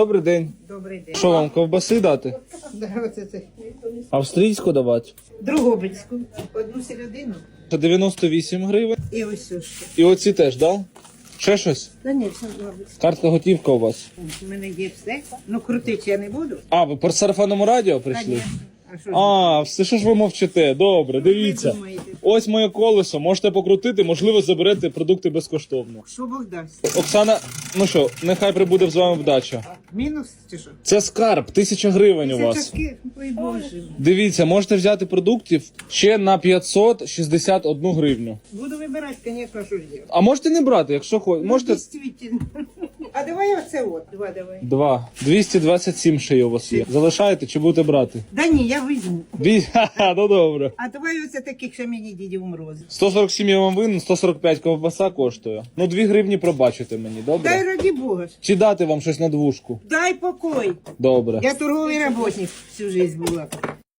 Добрий день. Добрий день. Що вам ковбаси дати? Австрійську давати? Другобицьку. Одну середину. Це 98 гривень. І ось що. І оці теж, да? Ще щось? Та ні, все робить. Картка готівка у вас. У мене є все. Ну крутити я не буду. А, ви по сарафанному радіо прийшли? Конечно. А що ж? А, все що ж ви мовчите? Добре, дивіться. Думаєте? Ось моє колесо, можете покрутити, можливо, заберете продукти безкоштовно. Що Бог дасть? Оксана, ну що, нехай прибуде з вами вдача. Мінус чи що? Це скарб, тисяча гривень у вас. ой Боже. Дивіться, можете взяти продуктів ще на 561 гривню. Буду вибирати, звісно, що ж є. А можете не брати, якщо хочете. Можете Дійсно. А давай оце от. Два давай. два. 227 ще є у вас є. Залишаєте чи будете брати? Да ні, я візьму. Дві... Ха-ха, ну добре. А давай оце таких, що мені дідів мороз. 147 я вам винен, 145 ковбаса коштує. Ну 2 гривні пробачите мені, Дай добре? раді Бога. Чи дати вам щось на двушку? Дай покой. Добре. Я торговий работник всю жизнь була.